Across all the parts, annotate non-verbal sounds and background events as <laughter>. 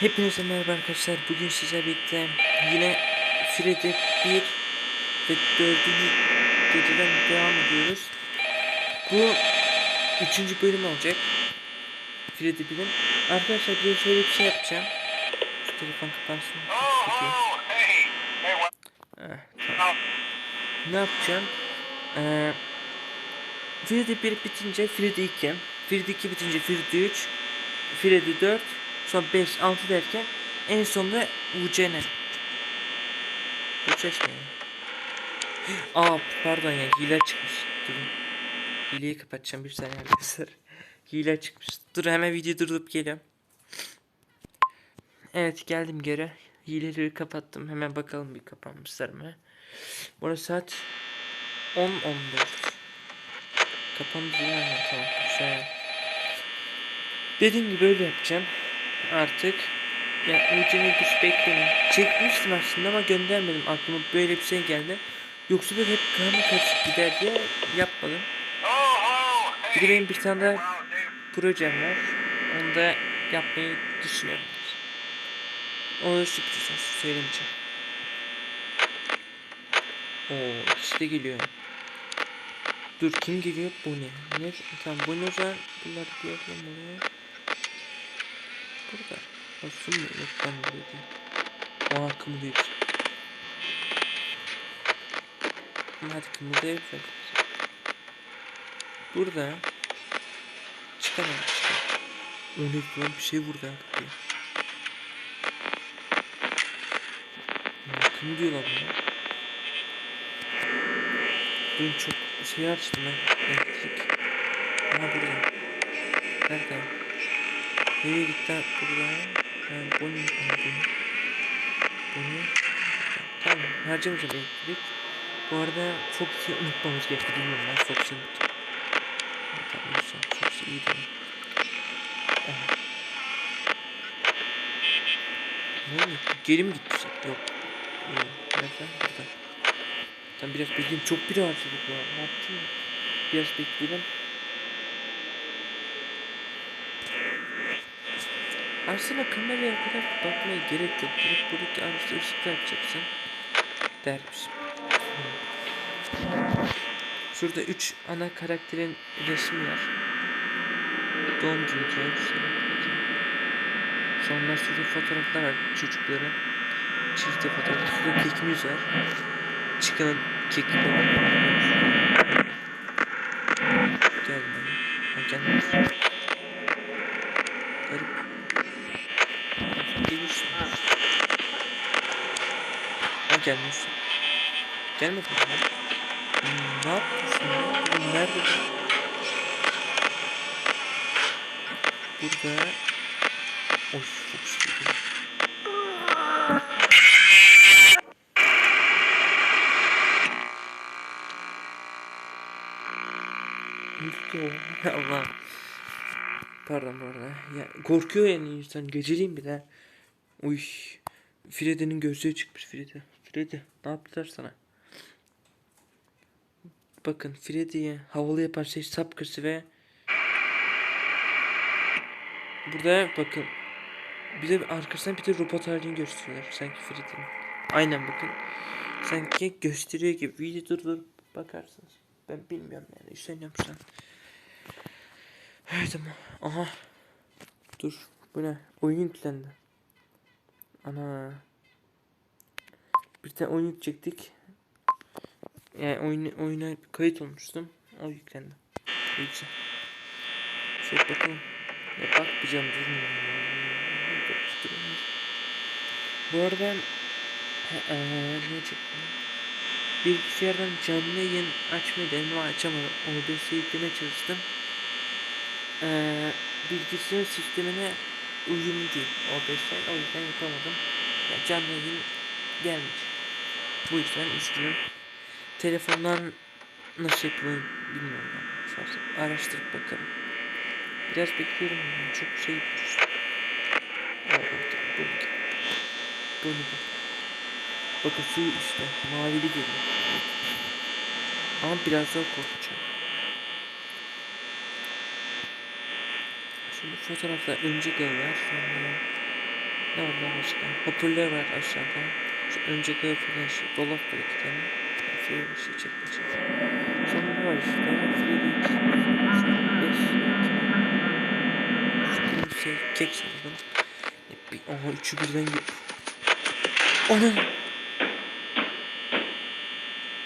Hepinize merhaba arkadaşlar. Bugün size birlikte yine Freddy 1 ve 4. geceden devam ediyoruz. Bu 3. bölüm olacak. Freddy 1'in. Arkadaşlar bir şöyle bir şey yapacağım. Şu telefon kapansın. Heh, tamam. Ne yapacağım? Ee, Freddy 1 bitince Freddy 2. Freddy 2 bitince Freddy 3. Freddy 4. Sonra 5, 6 derken en sonunda UCN. Bu ses ne? <gasps> Aa pardon ya hile çıkmış. Durun. Hileyi kapatacağım bir saniye arkadaşlar. <laughs> Hile çıkmış. Dur hemen video durdurup geliyorum. Evet geldim geri. Hileleri kapattım. Hemen bakalım bir kapanmışlar mı? Burası saat 10.14. Kapandı değil mi? Tamam güzel. Dediğim gibi öyle yapacağım. Artık. Ya UC'nin güç bekleyin. Çekmiştim aslında ama göndermedim. Aklıma böyle bir şey geldi. Yoksa böyle hep karma karışık gider diye yapmadım. Bir de benim bir tane daha projem var. Onu da yapmayı düşünüyorum. O da sürpriz olsun. Söylemeyeceğim. Oo ikisi de geliyor. Dur kim geliyor? Bu ne? Ne? Tamam bu ne o zaman? Bunları bir buraya. Burada. Olsun mu? Yok ben buraya değil. Aa kımıldıyor. Ama hadi kımıldayıp. Burada. Çıkamam çıkamam. O ne lan bir şey vurdu artık ya. Kim diyorlar buna? Dün çok şey açtım ben. Elektrik. Aha burada. Nerede? Nereye gitti? Burada. Ha, bu ne? Aha, bu ne? Bu ne? Tamam. Harcamayacağım elektrik. Bu arada Foxy'yi unutmamız gerekti. Bilmiyorum ben Foxy'yi unuttum. Tamam güzel. Foxy iyi değil. Ne oluyor? Geri mi gitmiş? Yok. Yok. Nereden? Burada. Tam biraz bekleyelim. Çok biri harcadık ya. Ne yaptın? Biraz bekleyelim. Aslında kameraya o kadar bakmaya gerek yok. Direkt buradaki araçta ışıkla yapacaksın. Dermişim. Şurada 3 ana karakterin resmi var. Doğum günü kendisi. Sonra şurada fotoğraflar var çocukların. Çifte fotoğrafı. Şurada kekimiz var. Çıkanın keki var. Gel bana. Ha gelmez. Garip. Gelirsin. Ha gelmiyorsun. Gelmedin mi? Hmm, ne yapıyorsun ya? Oğlum nerede? Burada. Oy çok sıkıntı. Allah. Pardon bu. Ya korkuyor yani insan geceliğin bir de. Uy. Freddy'nin gözlüğü çıkmış Freddy. Freddy ne yaptılar sana? Bakın Freddy'ye havalı yapan şey sapkısı ve Burada bakın bir de arkasından bir de robot halini gösteriyorlar sanki Freddy'nin. Aynen bakın. Sanki gösteriyor gibi. Video durdurup bakarsınız. Ben bilmiyorum yani. Üstleniyorum şu an. Evet ama. Aha. Dur. Bu ne? Oyun yüklendi. Ana. Bir tane oyun yükleyecektik. Yani oyun, oyuna kayıt olmuştum. O yüklendi. İyi güzel. Şöyle bakalım. Ya bakmayacağım durmuyor. Bu arada eee ne diyecektim? Bilgisayardan canlı yayın açmayı denedim ama açamadım. OBS'e yüklemeye çalıştım. Eee bilgisayar sistemine uyumlu değil OBS. O yüzden yapamadım. Ya canlı yayın gelmeyecek. Bu yüzden üzgünüm. Telefondan nasıl yapılır bilmiyorum. ben. Şahsen araştırıp bakarım. Biraz bekleyelim. yani, Çok şey yapıyoruz. Aa, bak, bu ne? Bu ne bu? Bakın su işte. Mavili geliyor. Ama biraz daha korkacağım. Şimdi fotoğraflar önce geliyor sonra Ne var başka? Hoparlör var aşağıda. Şu önce falan şu dolap tane. Free şey çekmeyecek. Sonra var işte? Free Beş. Şey kek sanırım. E, Bir, aha üçü birden gibi. Onu.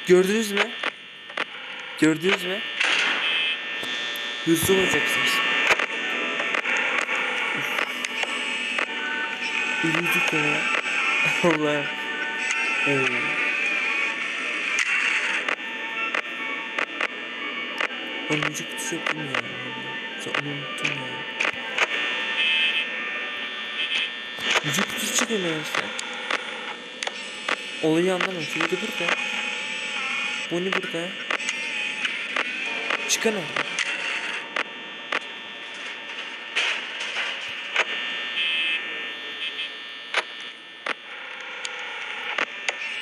Gördünüz mü? Gördünüz mü? Hırsız olacaksınız. Yürüdük ya. Allah. Oo. Onuncu kutusu yok değil mi ya? Sen onu unuttun ya. Müzik kutusu çıkıyor işte. Olayı anlamadım. Şimdi burada. Bonnie burada. Çıkan orada.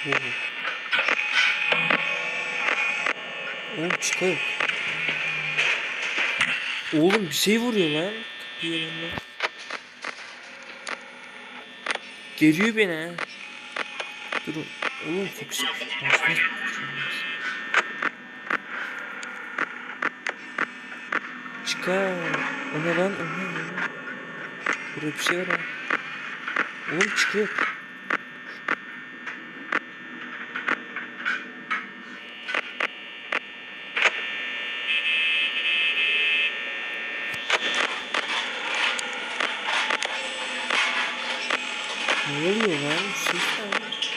Oo. Oğlum çıkar. Oğlum bir şey vuruyor lan. Kapıyı yanında. Geliyor beni. Durun. Oğlum fokus. Çıkar. O ne lan? O ne? O ne? Burada bir şey var ha. Oğlum çıkıyor. Ne oluyor lan? Var.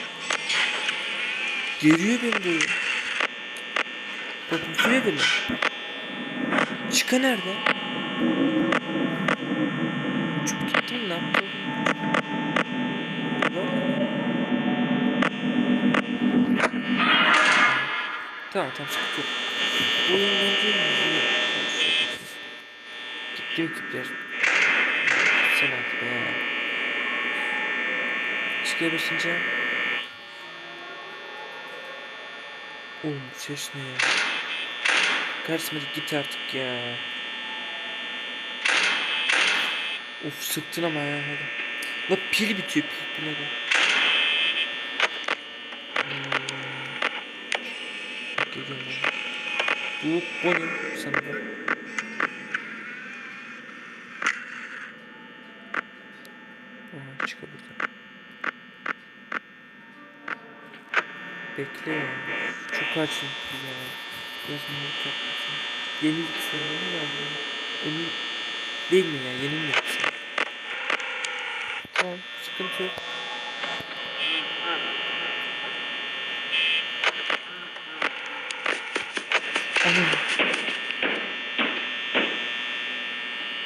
Geriyor beni böyle. Bak Freddy mi? Çıka nerede? Uçup gitti mi? Ne yaptı? Lan. Tamam tamam sıkıntı yok. Bu oyun bence. Gitti mi küpler? Sen hadi be. Çıkıyor beşinci. Oğlum bu ses ne ya? Karşıma git artık ya. Of sıktın ama ya hadi. La pil bitiyor pil pil hadi. Geliyorum ben. Bu Bonnie sanırım. Aha çıkıyor burada. Bekle ya. Çok açım ya. Biraz mutlu yapmasın. Yenilik sanırım ya. bu. Emin değil mi ya? Yenilik sanırım. Tamam sıkıntı yok. Anam.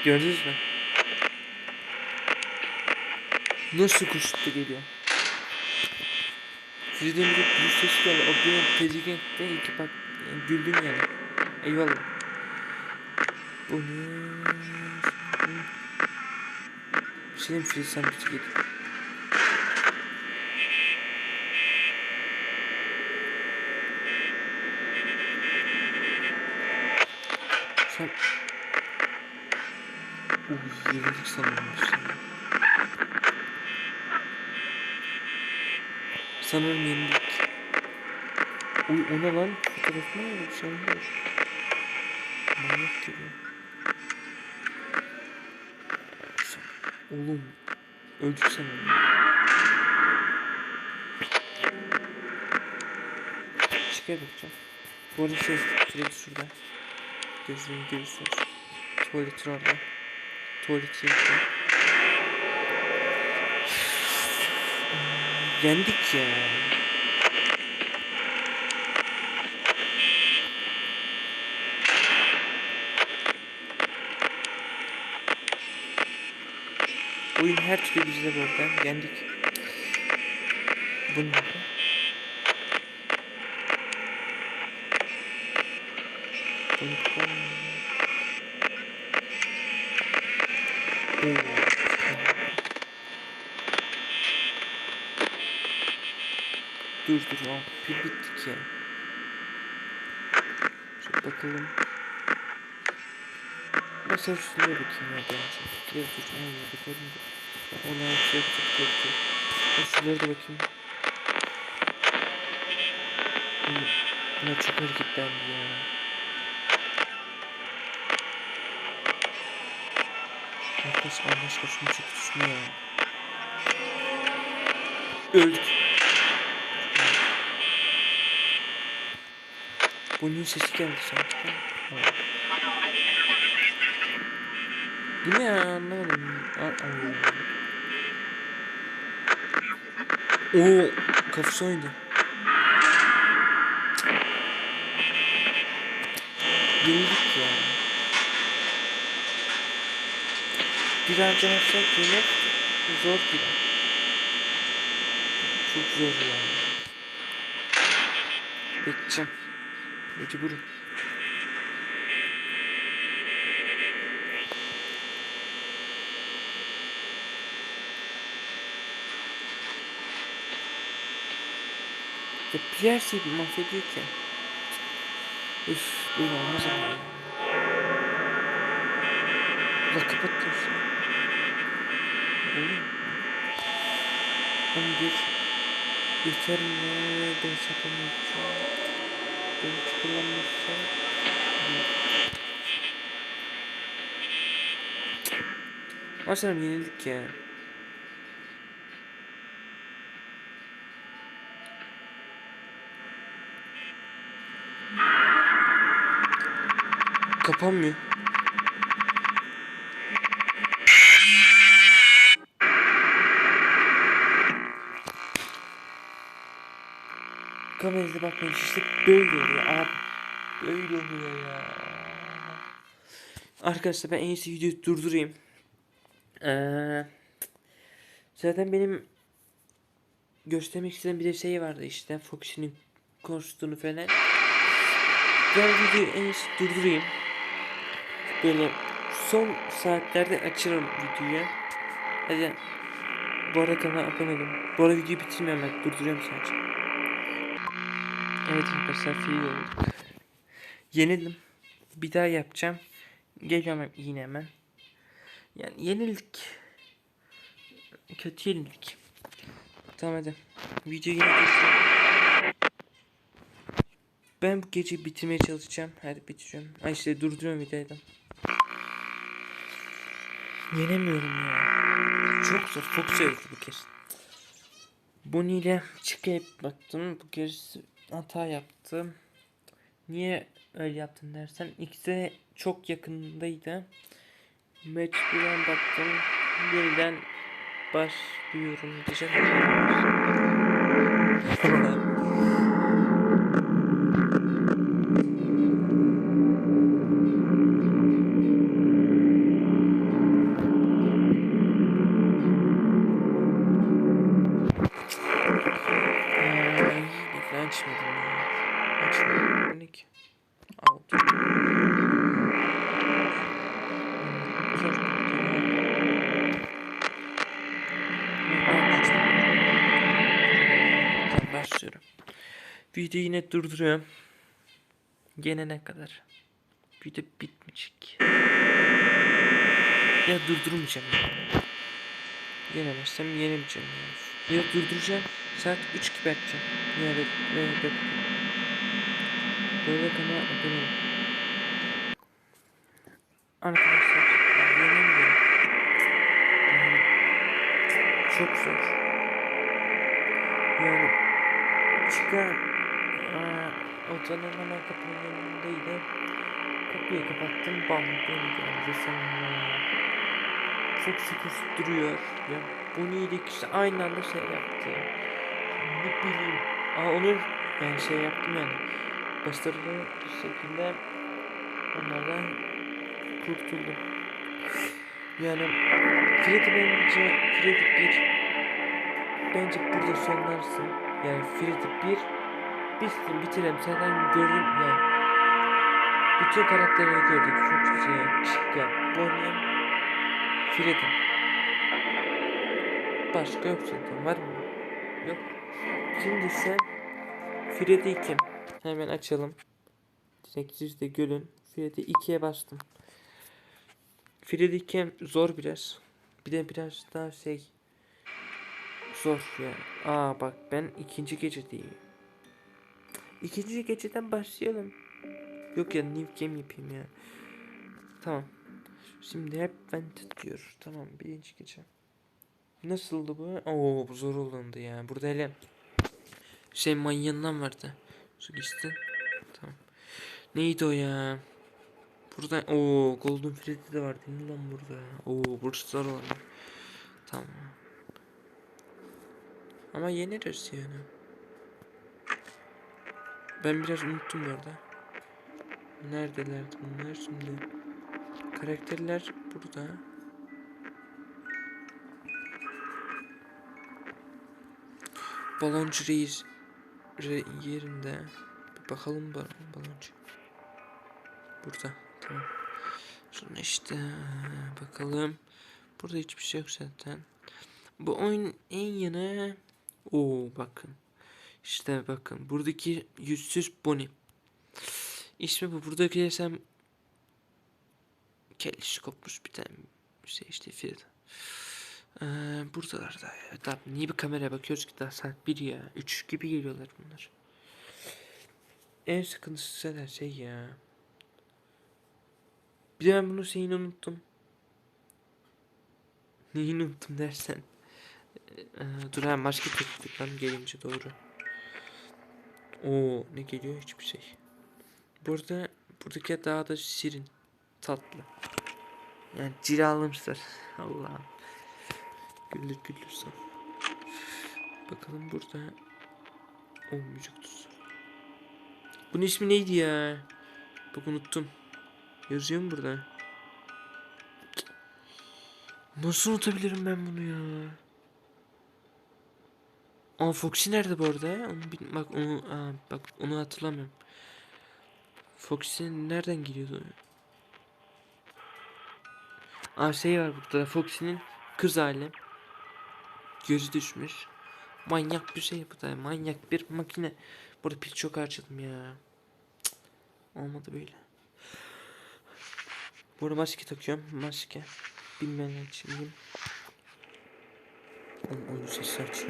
Gördünüz mü? Nasıl kuştu geliyor? Freedom'da bir ses geldi. O benim tedirgin değil ki bak güldüm yani. Eyvallah. Bu ne? Bir şey Freedom sen bir git. Sen... Uy yenilik sanırım. Sanırım yenilik. Uy o ne lan? Fotoğrafına mı bir şey var? Manyak gibi. Oğlum. Öldük sanırım. Çıkar bakacağım. Bu arada şey, Freddy şurada. Gözlerini görürsünüz. Tuvaletin orada. Tuvaleti yapıyor. Yendik ya. Oyun her türlü bizde arada. Yendik. Bu ne? Bu ne? Oo. Dur dur o pil bitti ki. Şöyle bakalım. Mesela şuraya bakayım ya bence. Biraz dur. Aynen bakalım da. Ona şey yapacak yok yok. Ben şunlara da bakayım. Bunlar çok hareketlendi ya. Arkadaş Allah aşkına şunu çek şunu ya. Öldük. Bunun sesi geldi sanki. Ha. Bu ne ya anlamadım. Oo kafası oynadı. Yenildik ya. Bir harcamazsak yemek zor gibi. Çok zor yani. Bekleyeceğim. Mecburum. Ya bir her şeyi mahvediyor ki. Üf böyle olmaz ama ya. La kapat da şu. Olur mu? 11 Yeter mi? Ben sakamıyorsam. Ben hiç kullanmıyorsam. Aslında yenildik ya. Kapanmıyor. Kamerada bakmayın işte böyle oluyor abi. Böyle oluyor ya. Arkadaşlar ben en iyisi videoyu durdurayım. Ee, zaten benim göstermek istediğim bir de şey vardı işte Foxy'nin konuştuğunu falan. Ben videoyu en iyisi durdurayım. Böyle son saatlerde açarım videoyu. Hadi bu arada kanala abone olun. Bu arada videoyu bitirmiyorum durduruyorum sadece. Evet arkadaşlar fiil olduk. Yenildim. Bir daha yapacağım. Geliyorum yine hemen. Yani yenildik. Kötü yenildik. Tamam hadi. Videoyu yine durduruyorum. Ben bu gece bitirmeye çalışacağım. Hadi bitiriyorum. Ay işte durduruyorum videoyu. Yenemiyorum ya. Çok zor. Çok sevdi bu kez. Bonnie ile çıkıp baktım. Bu kez hata yaptım. Niye öyle yaptın dersen ikisi çok yakındaydı. Mecburen baktım. Yeniden başlıyorum diyeceğim. <laughs> <laughs> 12 6 başlıyorum. Video yine durduruyorum. Gelene kadar. Video bitmeyecek. Ya durdurmayacağım. Yenemezsem yenemeyeceğim. Ya durduracağım. Saat 3 gibi yapacağım. Ya bekle böyle. Kanala abone olun. Arkadaşlar yenemiyorum. Yani çok zor. Yani çıkan aa, odanın hemen kapının önündeydi. Kapıyı kapattım bam beni geldi sonra. Çok sıkı duruyor. Ya bu neydi işte aynı anda şey yaptı. Ne bileyim. Aa onu yani şey yaptım yani. Bir şekilde onlardan kurtuldum. Yani Freddy bence Freddy 1 bence burada sonlarsın. Yani Freddy 1 bitsin bitirelim. Zaten gördüm yani. Bütün karakterleri gördük. Çok güzel. Chica, Bonnie, Freddy. Başka yok zaten var mı? Yok. Şimdi ise Freddy 2. Hemen açalım. Direkt de görün. Freddy 2'ye bastım. Freddy Camp zor biraz. Bir de biraz daha şey zor ya. Aa bak ben ikinci gecedeyim. İkinci geceden başlayalım. Yok ya new game yapayım ya. Tamam. Şimdi hep ben diyor. Tamam birinci gece. Nasıldı bu? Oo bu zor olundu ya. Burada hele şey manyağından vardı. Su geçti. Tamam. Neydi o ya? Burada o Golden Freddy de vardı. Ne lan burada? Oo zor olan. Tamam. Ama yeneriz yani. Ben biraz unuttum bu arada. Neredelerdi bunlar şimdi? Karakterler burada. Baloncu reis re- yerinde. Bir bakalım bal baloncu. Burada. Tamam. Sonra işte bakalım. Burada hiçbir şey yok zaten. Bu oyun en yana. Oo bakın. İşte bakın. Buradaki yüzsüz Bonnie. İsmi bu. Buradaki desem Kelleşi kopmuş bir tane şey işte Fred. Ee, buradalar da ya. Tamam, niye bir kameraya bakıyoruz ki daha saat 1 ya. 3 gibi geliyorlar bunlar. En sıkıntısı zaten şey ya. Bir de ben bunu şeyini unuttum. Neyini unuttum dersen. Ee, dur ha maske taktık lan gelince doğru. Oo ne geliyor hiçbir şey. Burada buradaki daha da şirin tatlı. Yani cilalımsır. Allah'ım. Güldür güldür sen. Bakalım burada. O müzik tutusu. Bunun ismi neydi ya? Bak unuttum. Yazıyor mu burada? Nasıl unutabilirim ben bunu ya? Aa Foxy nerede bu arada? Onu bil- bak onu aa, bak onu hatırlamıyorum. Foxy nereden geliyordu? Aa şey var burada Foxy'nin kız hali. Gözü düşmüş. Manyak bir şey bu da manyak bir makine. Burada pil çok harcadım ya. Cık, Olmadı böyle. Burada maske takıyorum. Maske. Bilmeyenler için diyeyim. Oğlum oyun sesi aç.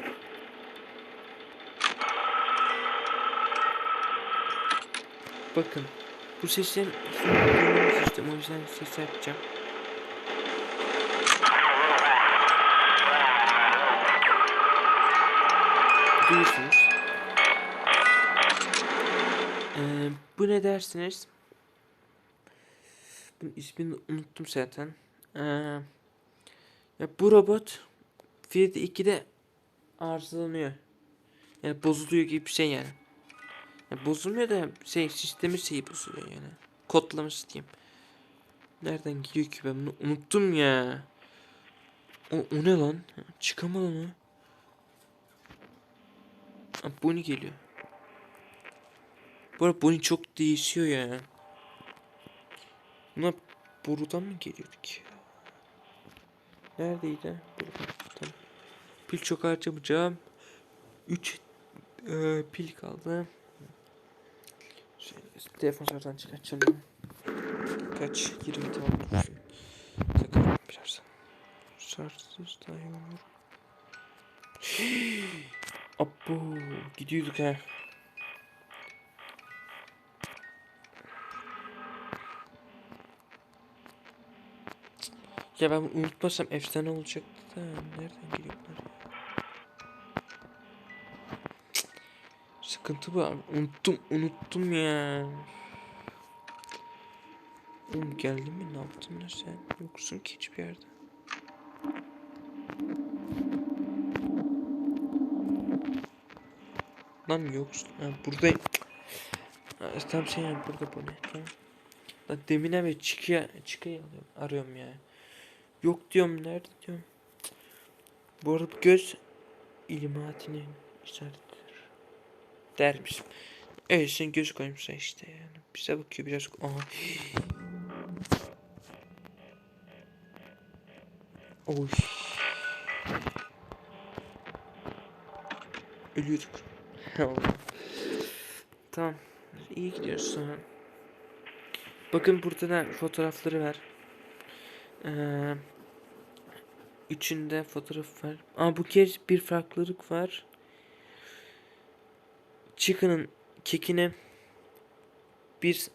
Bakın. Bu sesin dinlemesi sistemi o yüzden ses yapacağım. Duyuyorsunuz. Ee, bu ne dersiniz? Bunun ismini unuttum zaten. Ee, ya bu robot Fiat 2'de arızalanıyor. Yani bozuluyor gibi bir şey yani. Ya bozulmuyor da şey sistemi şeyi bozuluyor yani. Kodlaması diyeyim. Nereden geliyor ki ben bunu unuttum ya. O, o ne lan? Çıkamadı mı? Ha, Bonnie geliyor. Bu arada Bonnie çok değişiyor ya. Buna buradan mı geliyorduk ya? Neredeydi? Tamam. Pil çok harcamayacağım. 3 pil kaldı. Şöyle telefon şarjdan çıkartacağım. Kaç? 20 tamam. Takarım birazdan. Şarjsız daha <gasps> Abo gidiyorduk ha. Ya ben unutmasam efsane olacaktı da nereden geliyor bunlar ya? Sıkıntı bu abi. Unuttum unuttum ya. Oğlum geldin mi ne yaptın lan sen? Yoksun ki hiçbir yerde. Lan yoksun. Ha buradayım. Ha, tam şey yani burada bu ne? Lan demine ve çıkıya çıkıya alıyorum, arıyorum ya. Yok diyorum nerede diyorum. Bu arada göz illuminatinin işaretidir. Dermiş. Evet sen göz koymuşsun işte yani. Bize bakıyor biraz. Aha. Oy. Ölüyorduk. Tamam. İyi gidiyoruz sonra. Bakın burada da fotoğrafları var. Ee, üçünde fotoğraf var. Aa bu kez bir farklılık var. Chicken'ın kekine bir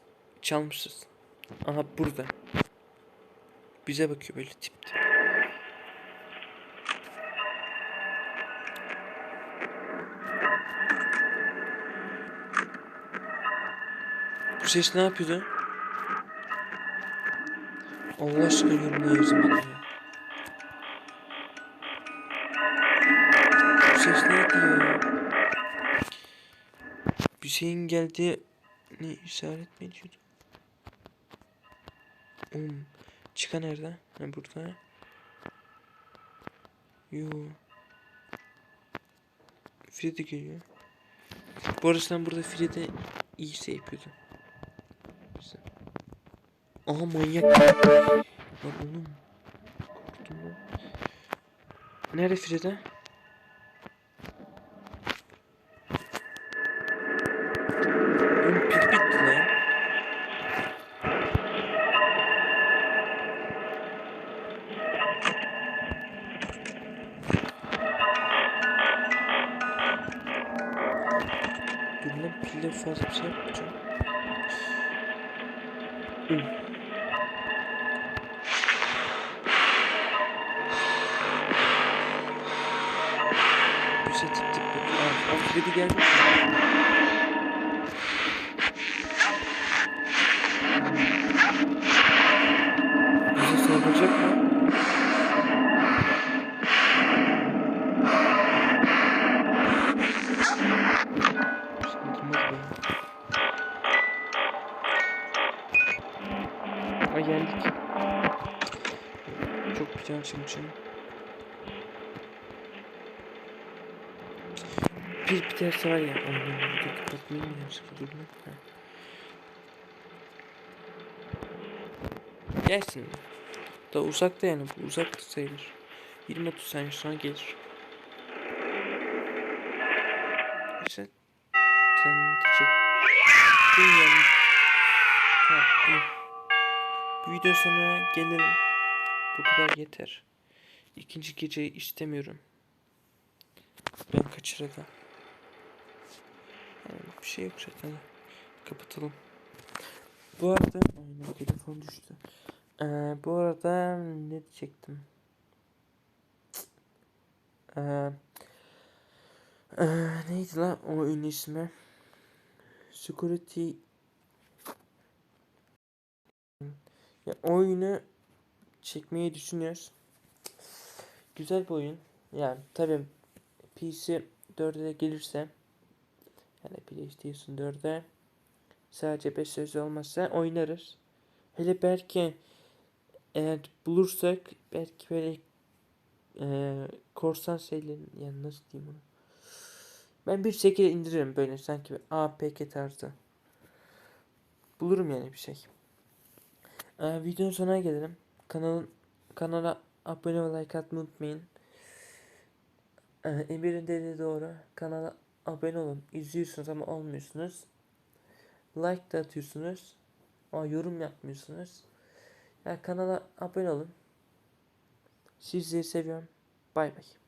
çalmışız. Aha burada. Bize bakıyor böyle tip. Ses ne yapıyordu? Allah aşkına yorumla yazın bana ya. Bu ses neydi ya? Bir şeyin geldi ne işaret mi ediyordu? Oğlum çıkan nerede? Ha burada. Yo. Freddy geliyor. Bu sen burada Freddy iyi şey yapıyordu. Aha manyak. Lan oğlum. Nerede Freddy? Freddy gelmiş. Bir biterse var ya. Yanlışlıkla dur lan. Ha. Gelsin. Da uzakta yani bu uzak sayılır. 20-30 saniye sonra gelir. İşte sen diyecek. Bilmiyorum. Tamam iyi. Video sonuna gelelim. Bu kadar yeter. İkinci geceyi istemiyorum. Ben kaçırdım. Yani bir şey yok zaten. Kapatalım. Bu arada aynen telefon düştü. Ee, bu arada ne diyecektim? Ee, ee, neydi lan o oyun ismi? Security ya oyunu çekmeyi düşünüyoruz. Güzel bir oyun. Yani tabii PC 4'e de gelirse yani PlayStation 4'e sadece 5 söz olmazsa oynarız. Hele belki eğer bulursak belki böyle eee korsan şeylerin yani nasıl diyeyim onu. Ben bir şekilde indiririm böyle sanki APK tarzı. Bulurum yani bir şey. Ee, videonun sonuna gelelim. Kanalın kanala abone ve like atmayı unutmayın. Ee, Emir'in dediği doğru. Kanala abone olun. İzliyorsunuz ama olmuyorsunuz. Like da atıyorsunuz. Ama yorum yapmıyorsunuz. Ya kanala abone olun. Sizleri seviyorum. Bay bay.